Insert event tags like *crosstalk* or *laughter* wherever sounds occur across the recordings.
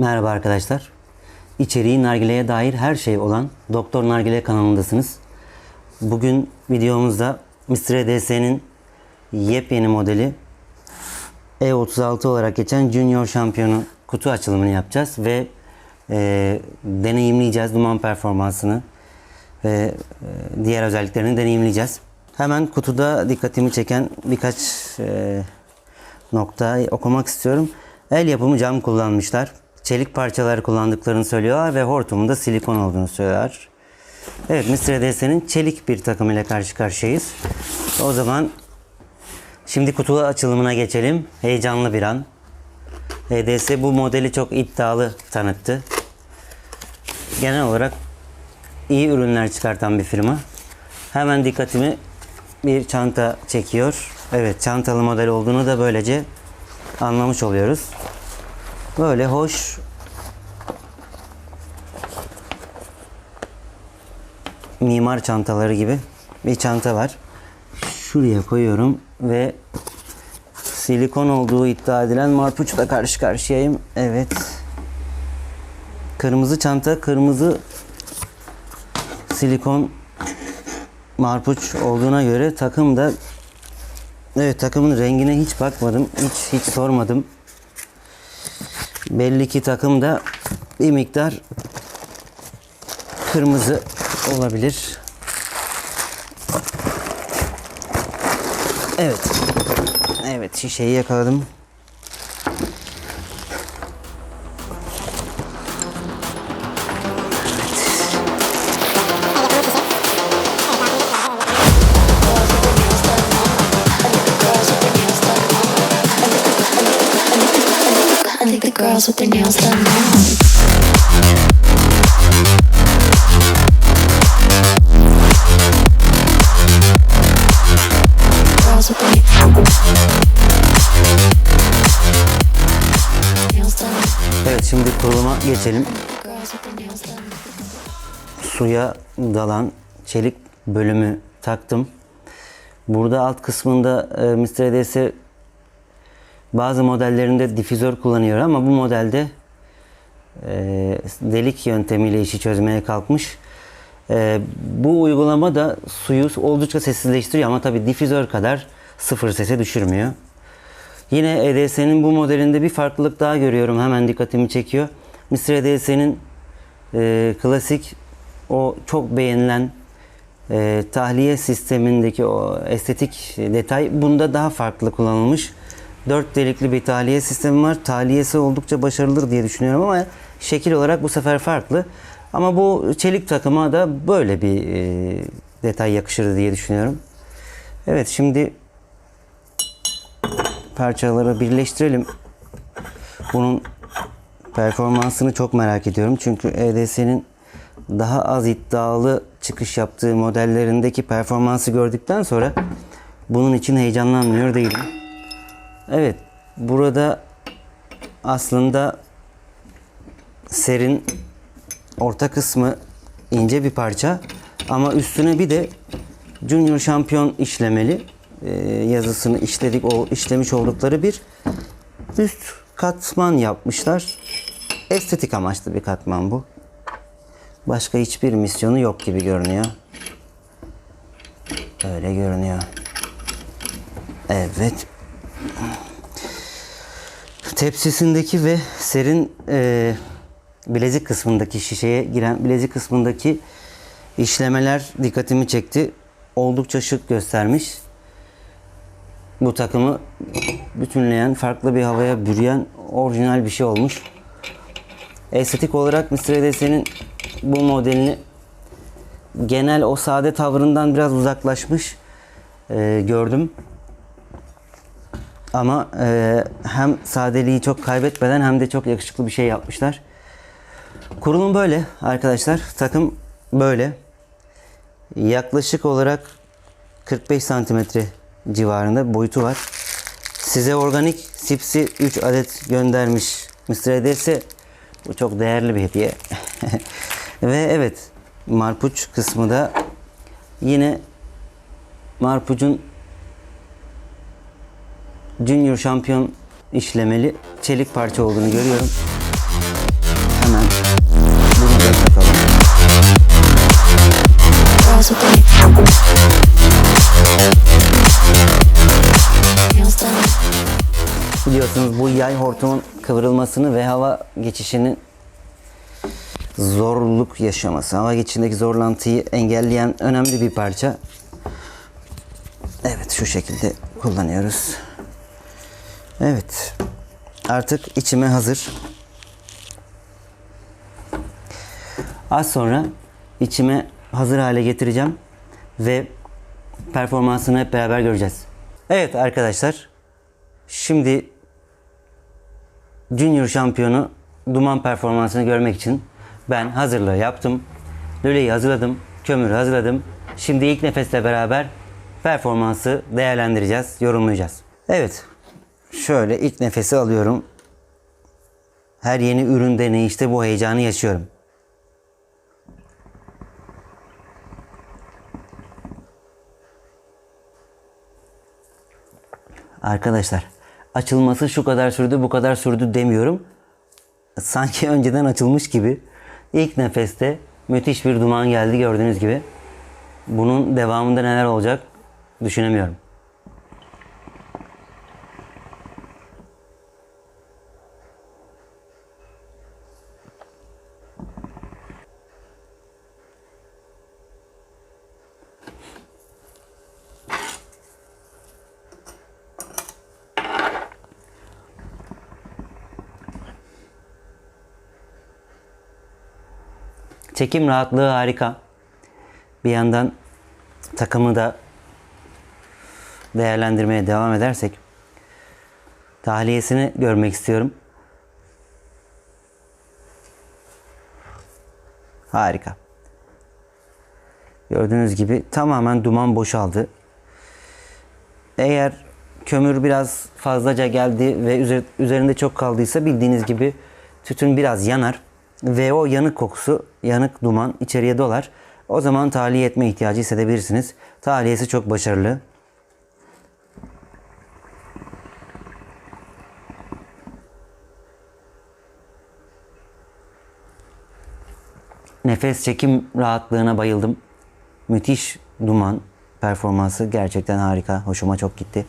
Merhaba arkadaşlar. İçeriği nargileye dair her şey olan Doktor Nargile kanalındasınız. Bugün videomuzda Mr. EDS'nin yepyeni modeli E36 olarak geçen Junior şampiyonu kutu açılımını yapacağız ve e, deneyimleyeceğiz duman performansını ve e, diğer özelliklerini deneyimleyeceğiz. Hemen kutuda dikkatimi çeken birkaç e, nokta okumak istiyorum. El yapımı cam kullanmışlar. Çelik parçaları kullandıklarını söylüyorlar ve hortumunda silikon olduğunu söylüyorlar. Evet Mr. EDS'nin çelik bir takım ile karşı karşıyayız. O zaman şimdi kutu açılımına geçelim. Heyecanlı bir an. EDS bu modeli çok iddialı tanıttı. Genel olarak iyi ürünler çıkartan bir firma. Hemen dikkatimi bir çanta çekiyor. Evet çantalı model olduğunu da böylece anlamış oluyoruz. Böyle hoş mimar çantaları gibi bir çanta var. Şuraya koyuyorum ve silikon olduğu iddia edilen marpuçla karşı karşıyayım. Evet. Kırmızı çanta, kırmızı silikon marpuç olduğuna göre takım da Evet takımın rengine hiç bakmadım. Hiç hiç sormadım. Belli ki takım da bir miktar kırmızı olabilir. Evet. Evet şişeyi yakaladım. Girls with their nails done now. Evet şimdi kuruluma geçelim. Suya dalan çelik bölümü taktım. Burada alt kısmında e, Mr. EDS bazı modellerinde difüzör kullanıyor ama bu modelde e, delik yöntemiyle işi çözmeye kalkmış. E, bu uygulama da suyu oldukça sessizleştiriyor ama tabi difüzör kadar sıfır sese düşürmüyor. Yine EDS'nin bu modelinde bir farklılık daha görüyorum. Hemen dikkatimi çekiyor. Mr. EDS'nin e, klasik o çok beğenilen e, tahliye sistemindeki o estetik detay bunda daha farklı kullanılmış. Dört delikli bir tahliye sistemi var. Tahliyesi oldukça başarılıdır diye düşünüyorum ama şekil olarak bu sefer farklı. Ama bu çelik takıma da böyle bir e, detay yakışır diye düşünüyorum. Evet şimdi parçaları birleştirelim. Bunun performansını çok merak ediyorum. Çünkü EDS'nin daha az iddialı çıkış yaptığı modellerindeki performansı gördükten sonra bunun için heyecanlanmıyor değilim. Evet, burada aslında serin orta kısmı ince bir parça ama üstüne bir de Junior şampiyon işlemeli e, yazısını işledik o işlemiş oldukları bir üst katman yapmışlar. Estetik amaçlı bir katman bu. Başka hiçbir misyonu yok gibi görünüyor. Öyle görünüyor. Evet. Tepsisindeki ve serin e, bilezik kısmındaki şişeye giren bilezik kısmındaki işlemeler dikkatimi çekti. Oldukça şık göstermiş. Bu takımı bütünleyen, farklı bir havaya bürüyen orijinal bir şey olmuş. Estetik olarak Mr. EDS'nin bu modelini genel o sade tavrından biraz uzaklaşmış e, gördüm. Ama e, hem sadeliği çok kaybetmeden hem de çok yakışıklı bir şey yapmışlar. Kurulum böyle arkadaşlar. Takım böyle. Yaklaşık olarak 45 santimetre civarında boyutu var. Size organik sipsi 3 adet göndermiş Mr. EDS. Bu çok değerli bir hediye. *laughs* Ve evet marpuç kısmı da yine marpucun Junior şampiyon işlemeli çelik parça olduğunu görüyorum. Hemen bunu da takalım. Biliyorsunuz bu yay hortumun kıvrılmasını ve hava geçişinin zorluk yaşaması, hava geçişindeki zorlantıyı engelleyen önemli bir parça. Evet şu şekilde kullanıyoruz. Evet. Artık içime hazır. Az sonra içime hazır hale getireceğim ve performansını hep beraber göreceğiz. Evet arkadaşlar. Şimdi Junior şampiyonu duman performansını görmek için ben hazırlığı yaptım. Lüleyi hazırladım. Kömürü hazırladım. Şimdi ilk nefesle beraber performansı değerlendireceğiz, yorumlayacağız. Evet. Şöyle ilk nefesi alıyorum. Her yeni ürün deneyişte bu heyecanı yaşıyorum. Arkadaşlar açılması şu kadar sürdü bu kadar sürdü demiyorum. Sanki önceden açılmış gibi. İlk nefeste müthiş bir duman geldi gördüğünüz gibi. Bunun devamında neler olacak düşünemiyorum. Çekim rahatlığı harika. Bir yandan takımı da değerlendirmeye devam edersek tahliyesini görmek istiyorum. Harika. Gördüğünüz gibi tamamen duman boşaldı. Eğer kömür biraz fazlaca geldi ve üzer- üzerinde çok kaldıysa bildiğiniz gibi tütün biraz yanar ve o yanık kokusu, yanık duman içeriye dolar. O zaman tahliye etme ihtiyacı hissedebilirsiniz. Tahliyesi çok başarılı. Nefes çekim rahatlığına bayıldım. Müthiş duman performansı gerçekten harika. Hoşuma çok gitti.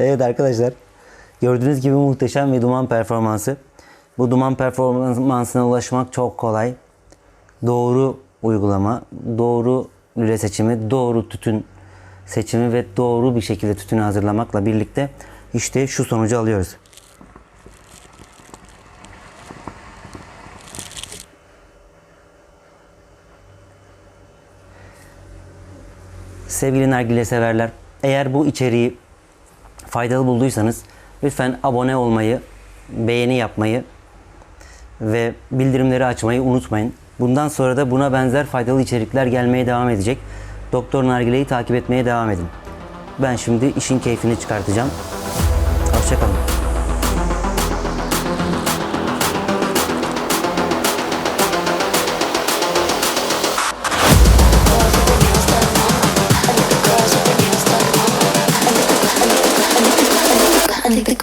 Evet arkadaşlar. Gördüğünüz gibi muhteşem bir duman performansı. Bu duman performansına ulaşmak çok kolay. Doğru uygulama, doğru lüle seçimi, doğru tütün seçimi ve doğru bir şekilde tütünü hazırlamakla birlikte işte şu sonucu alıyoruz. Sevgili nargile severler, eğer bu içeriği faydalı bulduysanız lütfen abone olmayı, beğeni yapmayı ve bildirimleri açmayı unutmayın. Bundan sonra da buna benzer faydalı içerikler gelmeye devam edecek. Doktor Nargile'yi takip etmeye devam edin. Ben şimdi işin keyfini çıkartacağım. Hoşçakalın.